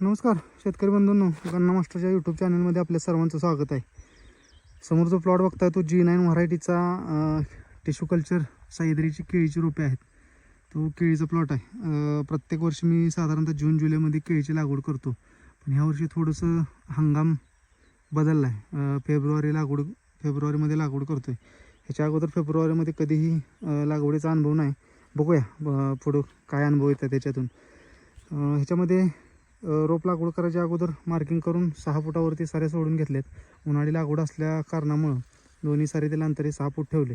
नमस्कार शेतकरी बंधूंनो गन्ना मास्टरच्या यूट्यूब चॅनलमध्ये आपल्या सर्वांचं स्वागत आहे. समोर जो प्लॉट बघताय तो जी नाईन व्हरायटीचा टिश्यू कल्चर सायद्रीची केळीची रोपे आहेत. तो केळीचा प्लॉट आहे. प्रत्येक वर्षी मी साधारणतः जून जुलैमध्ये केळीची लागवड करतो. पण ह्या वर्षी थोडंसं हंगाम बदलला आहे फेब्रुवारी लागवड फेब्रुवारीमध्ये लागवड करतो आहे ह्याच्या अगोदर फेब्रुवारीमध्ये कधीही लागवडीचा अनुभव नाही. बघूया पुढं काय अनुभव येतात त्याच्यातून. ह्याच्यामध्ये रोप लागवड करायच्या अगोदर मार्किंग करून सहा फुटावरती सारे सोडून घेतलेत. उन्हाळी लागवड असल्या कारणामुळं दोन्ही सारीतील अंतरे सहा फूट ठेवले.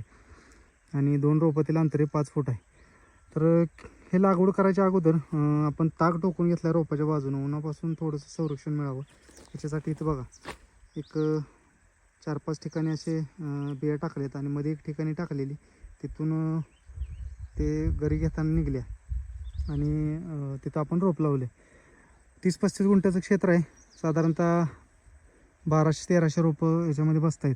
आणि दोन रोपातील अंतरे पाच फूट आहे. तर हे लागवड करायच्या अगोदर आपण ताक टोकून घेतला रोपाच्या बाजूनं उन्हापासून थोडंसं संरक्षण मिळावं. याच्यासाठी इथं बघा एक चार पाच ठिकाणी असे बिया टाकलेत आणि मध्ये एक ठिकाणी टाकलेली. तिथून ते घरी घेताना निघल्या. आणि तिथं आपण रोप लावले. तीस पस्तीस गुंठ्याचं क्षेत्र आहे. साधारणतः बाराशे तेराशे रोपं याच्यामध्ये बसत आहेत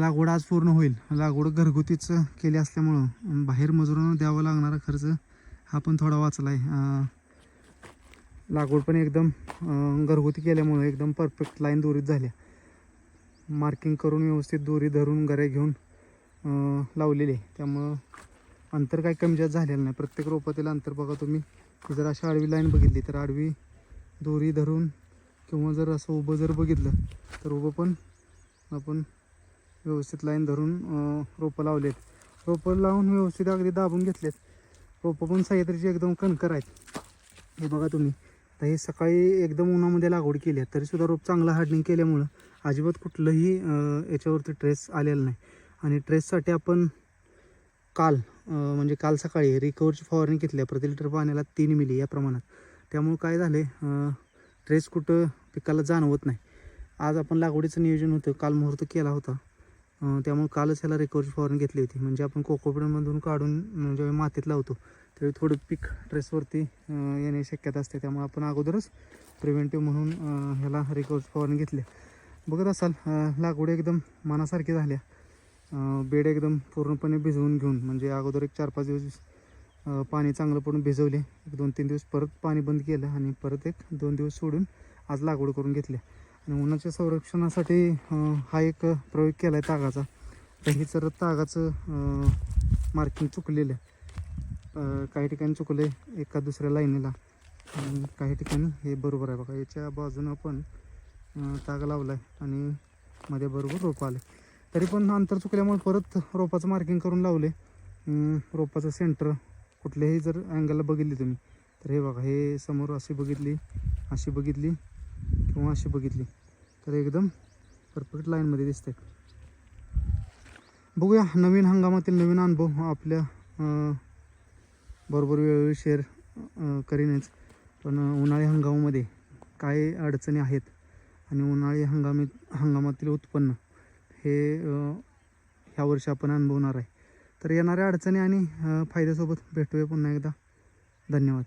लागवड आज पूर्ण होईल. लागवड घरगुतीच केली असल्यामुळं बाहेर मजुरांना द्यावा लागणारा खर्च हा पण थोडा वाचला आहे लागवड पण एकदम घरगुती केल्यामुळं एकदम परफेक्ट लाईन दोरीत झाल्या. मार्किंग करून व्यवस्थित दोरी धरून गऱ्या घेऊन लावलेली आहे. त्यामुळं अंतर काही कमी जास्त झालेलं नाही. प्रत्येक रोपातील अंतर बघा तुम्ही. की जर अशी आडवी लाईन बघितली तर आडवी दोरी धरून किंवा जर असं उभं जर बघितलं तर उभं पण आपण व्यवस्थित लाईन धरून रोपं लावलेत. रोपं लावून व्यवस्थित अगदी दाबून घेतलेत. रोपं पण सह्याद्रीची एकदम कणकर आहेत. हे बघा तुम्ही. तर हे सकाळी एकदम उन्हामध्ये लागवड केली आहे. तरीसुद्धा रोप चांगलं हार्डनिंग केल्यामुळं अजिबात कुठलंही याच्यावरती ट्रेस आलेला नाही. आणि ट्रेससाठी आपण काल म्हणजे काल सकाळी रिकवरची फवारणी घेतली आहे प्रति लिटर पाण्याला तीन मिली या प्रमाणात. त्यामुळं काय झालं आहे ट्रेस कुठं पिकाला जाणवत नाही. आज आपण लागवडीचं नियोजन होतं काल मुहूर्त केला होता. त्यामुळे कालच ह्याला रिकवरची फवारणी घेतली होती. म्हणजे आपण कोकोपीडमधून काढून ज्यावेळी मातीत लावतो. त्यावेळी थोडं पीक ट्रेसवरती अं, येण्याची शक्यता असते. त्यामुळे आपण अगोदरच प्रिव्हेंटिव्ह म्हणून ह्याला रिकवरची फवारणी घेतली. बघत असाल लागवडी लागवड एकदम मनासारखी झाल्या. बेड एकदम पूर्णपणे भिजवून घेऊन म्हणजे अगोदर एक चार पाच दिवस पाणी चांगलं पडून भिजवले. एक दोन तीन दिवस परत पाणी बंद केलं आणि परत एक दोन दिवस सोडून आज लागवड करून घेतली आणि उन्हाच्या संरक्षणासाठी हा एक प्रयोग केला आहे तागाचा. तर हे जर तागाचं मार्किंग चुकलेलं आहे काही ठिकाणी चुकले एका दुसऱ्या लाईनीला. आणि काही ठिकाणी हे बरोबर आहे बघा याच्या बाजूनं पण ताग लावला आहे आणि मध्ये बरोबर रोपं आले तरी पण अंतर चुकल्यामुळे परत रोपाचं मार्किंग करून लावले. रोपाचं सेंटर कुठल्याही जर अँगलला बघितली तुम्ही तर हे बघा हे समोर अशी बघितली अशी बघितली किंवा अशी बघितली तर एकदम परफेक्ट लाईनमध्ये दिसते बघूया नवीन हंगामातील नवीन अनुभव आपल्या बरोबर वेळोवेळी शेअर करीनच. पण उन्हाळी हंगामामध्ये काय अडचणी आहेत आणि उन्हाळी हंगामी हंगामातील उत्पन्न हे अं, ह्या वर्षी आपण अनुभवणार आहे. तर येणाऱ्या अडचणी आणि फायद्यासोबत भेटूया पुन्हा एकदा. धन्यवाद.